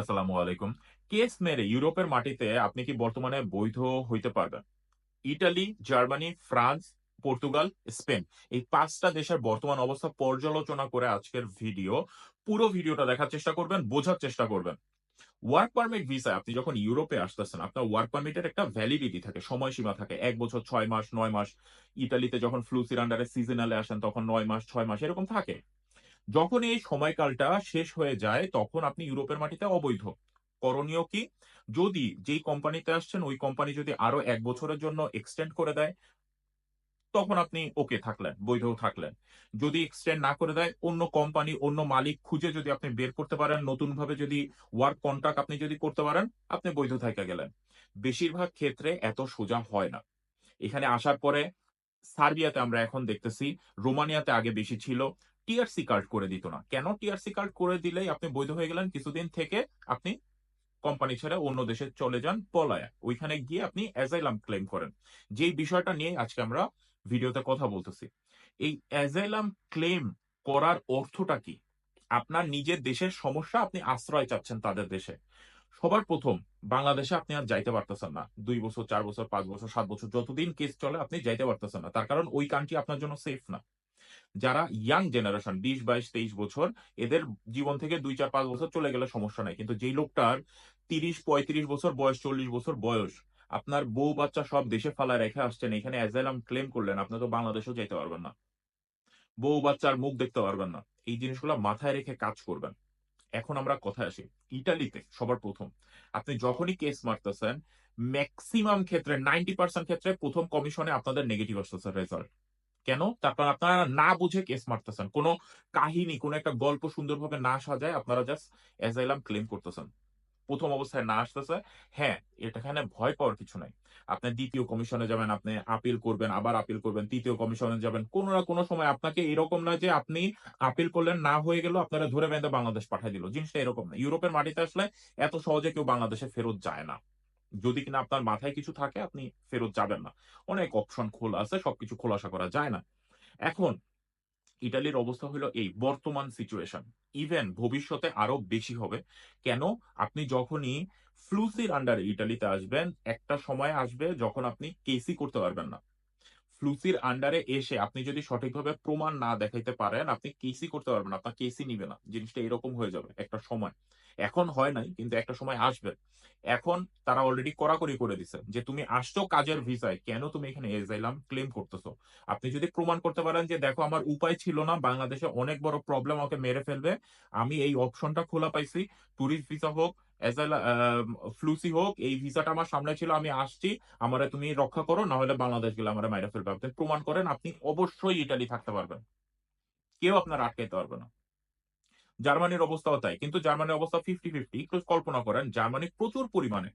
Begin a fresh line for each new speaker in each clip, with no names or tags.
আসসালামু আলাইকুম। কেস মেরে ইউরোপের মাটিতে আপনি কি বর্তমানে বৈধ হইতে পারবেন? Italy, Germany, France, Portugal, Spain এই ৫ টা দেশের বর্তমান অবস্থা পর্যালোচনা করে আজকের ভিডিও। পুরো ভিডিওটা দেখার চেষ্টা করবেন, বোঝার চেষ্টা করবেন। ওয়ার্ক পারমিট ভিসায় আপনি যখন ইউরোপে আসতেছেন, আপনার ওয়ার্ক পারমিটের একটা ভ্যালিডিটি থাকে, সময়সীমা থাকে। এক বছর, ছয় মাস, নয় মাস। ইতালিতে যখন ফ্লুসির আন্ডারে সিজনালে আসেন তখন নয় মাস, ছয় মাস এরকম থাকে। যখন এই সময়কালটা শেষ হয়ে যায় তখন আপনি ইউরোপের মাটিতে অবৈধ। করণীয় কি? যদি যেই কোম্পানিতে আসছেন ওই কোম্পানি যদি আরও এক বছরের জন্য এক্সটেন্ড করে দেয়, তখন আপনি ওকে থাকলেন, বৈধ থাকলেন। যদি এক্সটেন্ড না করে দেয়, অন্য কোম্পানি, অন্য মালিক খুঁজে যদি আপনি বের করতে পারেন, নতুনভাবে যদি ওয়ার্ক কন্ট্রাক্ট আপনি যদি করতে পারেন, আপনি বৈধ থাইকা গেলেন। বেশিরভাগ ক্ষেত্রে এত সোজা হয় না। এখানে আসার পরে সার্বিয়াতে আমরা এখন দেখতেছি, রোমানিয়াতে আগে বেশি ছিল। টিআরসি কার্ড করে দিত না। কেন টিআরসি কার্ড করে দিলেই আপনি বৈধ হয়ে গেলেন, কিছুদিন থেকে আপনি কোম্পানি ছেড়ে অন্য দেশে চলে যান পলায়া। ওইখানে গিয়ে আপনি অ্যাজাইলাম ক্লেম করেন। যেই বিষয়টা নিয়ে আজকে আমরা ভিডিওতে কথা বলতেছি। এই অ্যাজাইলাম ক্লেম করার অর্থটা কি? আপনার নিজের দেশের সমস্যা আপনি আশ্রয় চাচ্ছেন তাদের দেশে। সবার প্রথম বাংলাদেশে আপনি আর যাইতে পারতেছেন না। দুই বছর, চার বছর, পাঁচ বছর, সাত বছর যতদিন কেস চলে আপনি যাইতে পারতেছেন না। তার কারণ ওই কান্ট্রি আপনার জন্য সেফ না। যারা ইয়াং জেনারেশন বিশ বাইশ তেইশ বছর এদের জীবন থেকে ২, ৪, ৫ বছর চলে গেলে সমস্যা নাই। কিন্তু যেই লোকটার ৩০, ৩৫ বছর বয়স, ৪০ বছর বয়স, আপনার বউ বাচ্চা সব দেশে ফালায় রেখে আসছেন, এখানে অ্যাজাইলাম ক্লেম করলেন, আপনি তো বাংলাদেশেও যাইতে পারবেন না। বউ বাচ্চার মুখ দেখতে পারবেন না। এই জিনিসগুলো মাথায় রেখে কাজ করবেন। এখন আমরা কথায় আসি। ইটালিতে সবার প্রথম আপনি যখনই কেস মারতেছেন, ম্যাক্সিমাম ক্ষেত্রে 90% ক্ষেত্রে প্রথম কমিশনে আপনাদের নেগেটিভ আসতেছে রেজাল্ট। কেন? তার কারণ আপনারা না বুঝে কেস মারতেছেন। কোন কাহিনী, কোন একটা গল্প সুন্দরভাবে না সাজায় আপনারা জাস্ট অ্যাজাইলাম ক্লেম করতেছেন। ১ম অবস্থায় না আসতেছে। হ্যাঁ, এটাখানে ভয় পাওয়ার কিছু নাই। আপনি ২য় কমিশনে যাবেন, আপনি আপিল করবেন, আবার আপিল করবেন, তৃতীয় কমিশনে যাবেন। কোন না কোনো সময় আপনাকে এরকম না যে আপনি আপিল করলেন, না হয়ে গেল, আপনারা ধরে বেঁধে বাংলাদেশ পাঠায় দিল। জিনিসটা এরকম না। ইউরোপের মাটিতে আসলে এত সহজে কেউ বাংলাদেশে ফেরত যায় না। যদি কিনা আপনার মাথায় কিছু থাকে আপনি ফেরত যাবেন না। অনেক অপশন খোলা আছে, সবকিছু খোলাসা করা যায় না। এখন ইটালির অবস্থা হলো এই বর্তমান সিচুয়েশন। ইভেন ভবিষ্যতে আরও বেশি হবে। কেন? আপনি যখনই ফ্লুসির আন্ডারে ইটালিতে আসবেন, একটা সময় আসবে যখন আপনি কেসি করতে পারবেন না। ফ্লুসির আন্ডারে এসে আপনি যদি সঠিকভাবে প্রমাণ না দেখাইতে পারেন, আপনি কেসি করতে পারবেন। আপনার কেসই নিবে না। জিনিসটা এরকম হয়ে যাবে একটা সময়। এখন হয় নাই কিন্তু একটা সময় আসবে। এখন তারা অলরেডি কড়াকড়ি করে দিছে যে তুমি আসছো কাজের ভিসায়, কেন তুমি এখানে এজাইলাম ক্লেম করতেছো? আপনি যদি প্রমাণ করতে পারেন যে দেখো আমার উপায় ছিল না, বাংলাদেশে অনেক বড় প্রবলেম আমাকে মেরে ফেলবে। আমি এই অপশনটা খোলা পাইছি। টুরিস্ট ভিসা হোক, অ্যাজাইলা আ ফ্লুসি হোক, এই ভিসাটা আমার সামনে ছিল, আমি আসছি। আমারে তুমি রক্ষা করো, না হলে বাংলাদেশ গেলে আমরা মাইরা ফেলবে। আপনি প্রমাণ করেন, আপনি অবশ্যই ইটালি থাকতে পারবেন। কেউ আপনার আটকাইতে পারবে না। জার্মানির অবস্থাও তাই। কিন্তু জার্মানির অবস্থা 50-50 একটু কল্পনা করেন জার্মানি প্রচুর পরিমাণে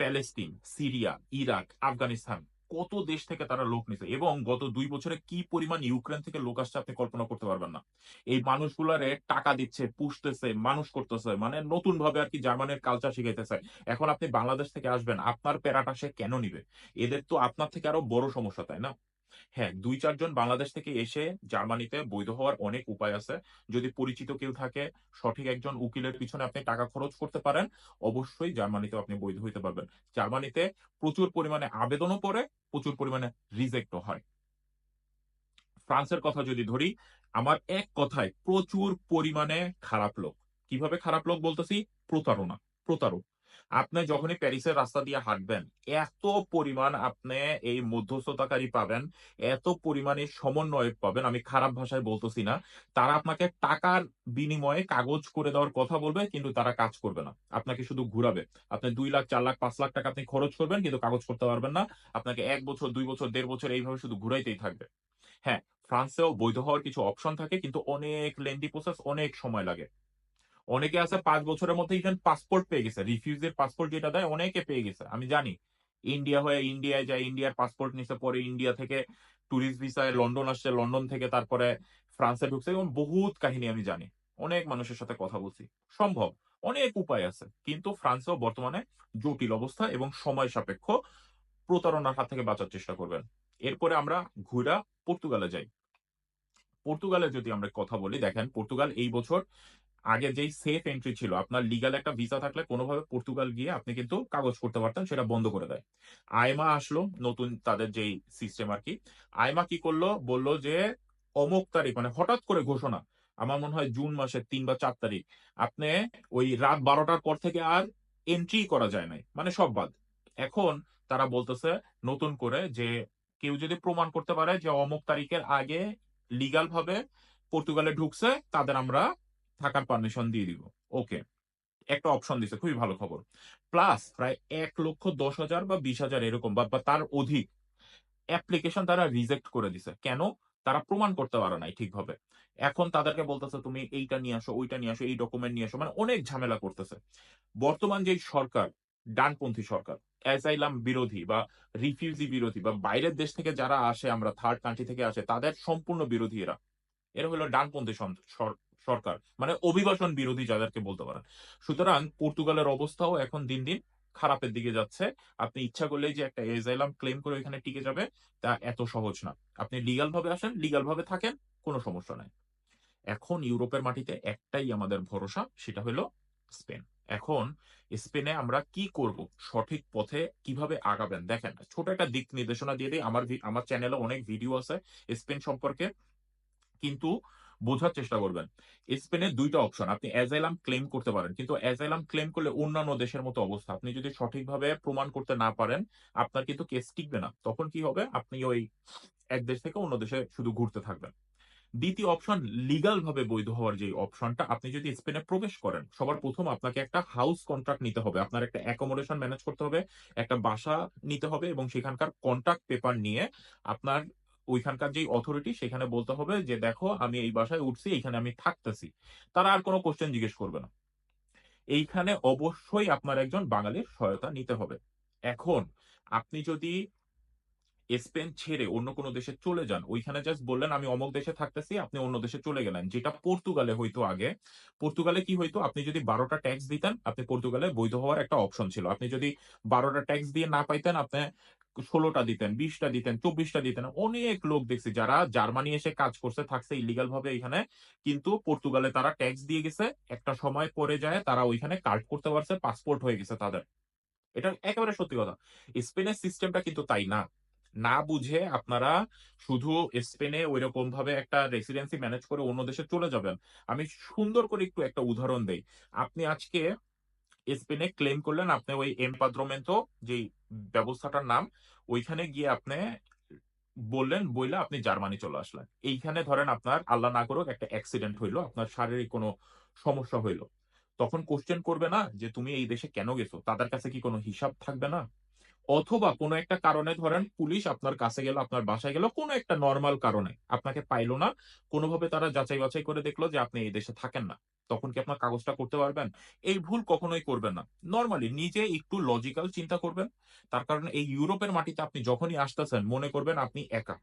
প্যালেস্তিন, সিরিয়া, ইরাক, আফগানিস্তান কত দেশ থেকে তারা লোক নিছে এবং গত দুই বছরে কি পরিমাণ ইউক্রেন থেকে লোক আসছে আপনি কল্পনা করতে পারবেন না। এই মানুষগুলারে টাকা দিচ্ছে, পুষতেছে, মানুষ করতেছে। মানে নতুন ভাবে আর কি জার্মানের কালচার শিখাইতেছে। এখন আপনি বাংলাদেশ থেকে আসবেন, আপনার প্যারাটা সে কেন নিবে? এদের তো আপনার থেকে আরও বড় সমস্যা, তাই না? হ্যাঁ, দুই চারজন বাংলাদেশ থেকে এসে জার্মানিতে বৈধ হওয়ার অনেক উপায় আছে। যদি পরিচিত কেউ থাকে, সঠিক একজন উকিলের পিছনে আপনি টাকা খরচ করতে পারেন, অবশ্যই জার্মানিতে আপনি বৈধ হইতে পারবেন। জার্মানিতে প্রচুর পরিমাণে আবেদনও পড়ে, প্রচুর পরিমাণে রিজেক্টও হয়। ফ্রান্সের কথা যদি ধরি, আমার এক কথায় প্রচুর পরিমাণে খারাপ লোক। কীভাবে খারাপ লোক বলতেছি? প্রতারণা, প্রতারক। আপনি যখনই প্যারিসের রাস্তা দিয়ে হাঁটবেন, এত পরিমাণ আপনি এই মধ্যস্থতাকারী পাবেন, এত পরিমাণে সমন্বয় পাবেন, আমি খারাপ ভাষায় বলতেছি না। তারা আপনাকে টাকার বিনিময়ে কাগজ করে দেওয়ার কথা বলবে, কিন্তু তারা কাজ করবে না। আপনাকে শুধু ঘুরাবে। আপনি দুই লাখ, চার লাখ, পাঁচ লাখ টাকা আপনি খরচ করবেন, কিন্তু কাগজ করতে পারবেন না। আপনাকে এক বছর, দুই বছর, দেড় বছর এইভাবে শুধু ঘুরাইতেই থাকবে। হ্যাঁ, ফ্রান্সেও বৈধ হওয়ার কিছু অপশন থাকে, কিন্তু অনেক লেন্দি প্রসেস, অনেক সময় লাগে। অনেকে আছে পাঁচ বছরের মধ্যে ইভেন পাসপোর্ট পেয়ে গেছে। রিফিউজির পাসপোর্ট যেটা দেয় অনেকে পেয়ে গেছে। আমি জানি। ইন্ডিয়া হয়ে ইন্ডিয়ায় যায়, ইন্ডিয়ার পাসপোর্ট নিছে, পরে ইন্ডিয়া থেকে টুরিস্ট ভিসায় লন্ডন আসছে, লন্ডন থেকে তারপরে ফ্রান্সে ঢুকছে এবং বহুত কাহিনী আমি জানি। অনেক মানুষের সাথে কথা বলছি। সম্ভব। অনেক উপায় আছে। কিন্তু ফ্রান্সেও বর্তমানে জটিল অবস্থা এবং সময় সাপেক্ষ। প্রতারণার হাত থেকে বাঁচার চেষ্টা করবেন। এরপরে আমরা ঘুইরা পর্তুগালে যাই। পর্তুগালে যদি আমরা কথা বলি, দেখেন পর্তুগাল এই বছর আগে যেই সেফ এন্ট্রি ছিল, আপনার লিগাল একটা ভিসা থাকলে কোনোভাবে পর্তুগাল গিয়ে আপনি কিন্তু কাগজ করতে পারতেন, সেটা বন্ধ করে দেয়। আইমা আসলো, নতুন তাদের যেই সিস্টেম আর কি আইমা কি করল? বলল যে, অমুক তারিখ মানে হঠাৎ করে ঘোষণা। আমার মনে হয় জুন মাসের তিন বা চার তারিখ। আপনি ওই রাত বারোটার পর থেকে আর এন্ট্রিই করা যায় নাই। মানে সব বাদ। এখন তারা বলতেছে নতুন করে যে, কেউ যদি প্রমাণ করতে পারে যে অমুক তারিখের আগে লিগাল ভাবে পর্তুগালে ঢুকছে, তাদের আমরা থাকার পারমিশন দিয়ে দিব। ওকে। একটা অপশন দিছে, খুবই ভালো খবর। প্লাস প্রায় ১,১০,০০০ বা ২০,০০০ এরকম বা, তার অধিক অ্যাপ্লিকেশন তারা রিজেক্ট করে দিছে। কেন? তারা প্রমাণ করতে পারে নাই ঠিকভাবে। এখন তাদেরকে বলতেছে, "তুমি এইটা নিয়ে আসো, ওইটা নিয়ে আসো, এই ডকুমেন্ট নিয়ে আসো।" মানে অনেক ঝামেলা করতেছে। বর্তমান যেই সরকার, ডানপন্থী সরকার, অ্যাসাইলাম বিরোধী বা রিফিউজি বিরোধী বা বাইরের দেশ থেকে যারা আসে আমরা থার্ড কান্ট্রি থেকে আসে, তাদের সম্পূর্ণ বিরোধী এরা। এরা হলো ডানপন্থী সরকার। মানে অভিবাসন বিরোধী যাদেরকে বলতে পারেন। সুতরাং পর্তুগালের অবস্থাও এখন দিন, দিন খারাপের দিকে যাচ্ছে। আপনি ইচ্ছা করলেই যে একটা অ্যাসাইলাম ক্লেইম করে ওইখানে টিকে যাবে, তা এত সহজ না। আপনি লিগ্যাল ভাবে আসেন, লিগ্যাল ভাবে থাকেন, কোন সমস্যা নাই। এখন ইউরোপের মাটিতে একটাই আমাদের ভরসা, সেটা হলো স্পেন। এখন স্পেনে আমরা কি করব? সঠিক পথে কীভাবে আগাবেন? দেখেন, ছোট একটা দিক নির্দেশনা দিয়ে দেই। আমার আমার চ্যানেলে অনেক ভিডিও আছে স্পেন সম্পর্কে। কিন্তু বোঝার চেষ্টা করবেন। স্পেনে দুইটা অপশন। আপনি অ্যাসাইলাম ক্লেইম করতে পারেন। কিন্তু অ্যাসাইলাম ক্লেম করলে অন্যান্য দেশের মতো অবস্থা। আপনি যদি সঠিকভাবে প্রমাণ করতে না পারেন, আপনার কিন্তু কেস টিকবে না। তখন কি হবে? আপনি ওই এক দেশ থেকে অন্য দেশে শুধু ঘুরতে থাকবেন। দ্বিতীয় অপশন লিগাল ভাবে বৈধ হওয়ার যে অপশনটা, আপনি যদি স্পেনে প্রবেশ করেন, সবার প্রথম আপনাকে একটা হাউস কন্ট্রাক্ট নিতে হবে। আপনার একটা অ্যাকোমোডেশন ম্যানেজ করতে হবে, একটা বাসা নিতে হবে এবং সেখানকার কন্ট্রাক্ট পেপার নিয়ে আপনার ওইখানকার যে অথরিটি সেখানে বলতে হবে যে, "দেখো আমি এই বাসায় উঠছি, এখানে আমি থাকতেছি।" তারা আর কোনো কোশ্চেন জিজ্ঞেস করবে না। এইখানে অবশ্যই আপনার একজন বাঙালির সহায়তা নিতে হবে। এখন আপনি যদি স্পেন ছেড়ে অন্য কোন দেশে চলে যান, ওইখানে জাস্ট বললেন, "আমি অমুক দেশে থাকতেছি।" আপনি অন্য দেশে চলে গেলেন। যেটা পর্তুগালে হইতো আগে। পর্তুগালে কি হইতো? আপনি যদি বারোটা ট্যাক্স দিতেন, আপনি পর্তুগালে বৈধ হওয়ার একটা অপশন ছিল। আপনি যদি বারোটা ট্যাক্স দিয়ে না পাইতেন, আপনি ষোলোটা দিতেন, বিশটা দিতেন, চব্বিশটা দিতেন। অনেক লোক দেখছি যারা জার্মানি এসে কাজ করছে, থাকছে ইল্লিগাল ভাবে এখানে কিন্তু পর্তুগালে তারা ট্যাক্স দিয়ে গেছে। একটা সময় পরে যায় তারা ওইখানে কার্ড করতে পারছে, পাসপোর্ট হয়ে গেছে তাদের। এটা একেবারে সত্যি কথা। স্পেনের সিস্টেমটা কিন্তু তাই না। না বুঝে আপনারা শুধু স্পেনে ঐরকমভাবে একটা রেসিডেন্সি ম্যানেজ করে অন্য দেশে চলে যাবেন। আমি সুন্দর করে একটু একটা উদাহরণ দেই। আপনি আজকে স্পেনে ক্লেইম করলেন, আপনি ওই এমপাদ্রোমেন্টো যেই ব্যবস্থাটার নাম, ওইখানে গিয়ে আপনি বললেন, বইলা আপনি জার্মানি চলে আসলেন। এইখানে ধরেন আপনার আল্লাহ না করুক একটা অ্যাক্সিডেন্ট হইল, আপনার শারীরিক কোন সমস্যা হইল। তখন কোশ্চেন করবে না যে, "তুমি এই দেশে কেন গেছো?" তাদের কাছে কি কোনো হিসাব থাকবে না? অথবা কোন একটা কারণে ধরেন পুলিশ আপনার কাছে গেল, আপনার বাসায় গেল, কোনো একটা নরমাল কারণে। আপনাকে পাইল না। কোনোভাবে তারা যাচাই-বাছাই করে দেখল যে আপনি এই দেশে থাকেন না। তখন কি আপনার কাগজটা করতে পারবেন? এই ভুল কখনোই করবেন না। নরমালি নিজে একটু লজিক্যাল চিন্তা করবেন। তার কারণ এই ইউরোপের মাটিতে আপনি যখনই আসতেছেন মনে করবেন আপনি একা।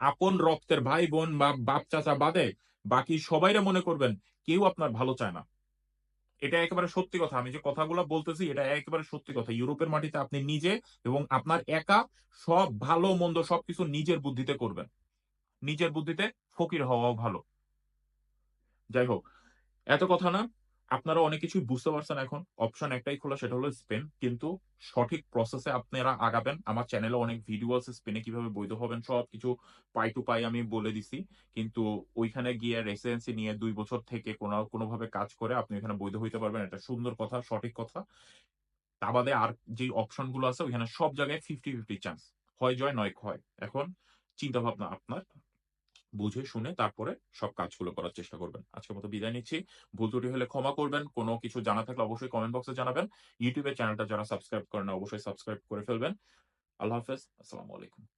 আপন রক্তের ভাই-বোন বা বাপ-চাচা বাদে বাকি সবাইরা মনে করবেন কেউ আপনার ভালো চায় না। এটা একেবারে সত্যি কথা। আমি যে কথাগুলো বলতেছি এটা একেবারে সত্যি কথা। ইউরোপের মাটিতে আপনি নিজে এবং আপনার একা সব ভালো-মন্দ সবকিছু নিজের বুদ্ধিতে করবেন। নিজের বুদ্ধিতে ফকির হওয়াও ভালো। যাই হোক, এত কথা না। আপনারা অনেক কিছুই বুঝতে পারছেন এখন। অপশন একটাই খোলা সেটা হলো স্পেন। কিন্তু সঠিক প্রসেসে আপনারা আগাবেন। আমার চ্যানেলে অনেক ভিডিও আছে স্পেনে কীভাবে বৈধ হবেন সবকিছু পাই টু পাই আমি বলে দিছি। কিন্তু ওইখানে গিয়ে রেসিডেন্সি নিয়ে দুই বছর থেকে কোনো কোনোভাবে কাজ করে আপনি ওইখানে বৈধ হইতে পারবেন। এটা সুন্দর কথা, সঠিক কথা। তা বাদে আর যেই অপশনগুলো আছে ওইখানে সব জায়গায় 50-50 চান্স। হয় জয় নয় ক্ষয়। এখন চিন্তাভাবনা আপনার। বুঝে, শুনে তারপরে সব কাজগুলো করার চেষ্টা করবেন। আজকের মতো বিদায় নিচ্ছি। ভুল ত্রুটি হলে ক্ষমা করবেন। কোনো কিছু জানা থাকলে অবশ্যই কমেন্ট বক্সে জানাবেন। ইউটিউবের চ্যানেলটা যারা সাবস্ক্রাইব করেন অবশ্যই সাবস্ক্রাইব করে ফেলবেন। আল্লাহ হাফেজ। আসসালামু আলাইকুম।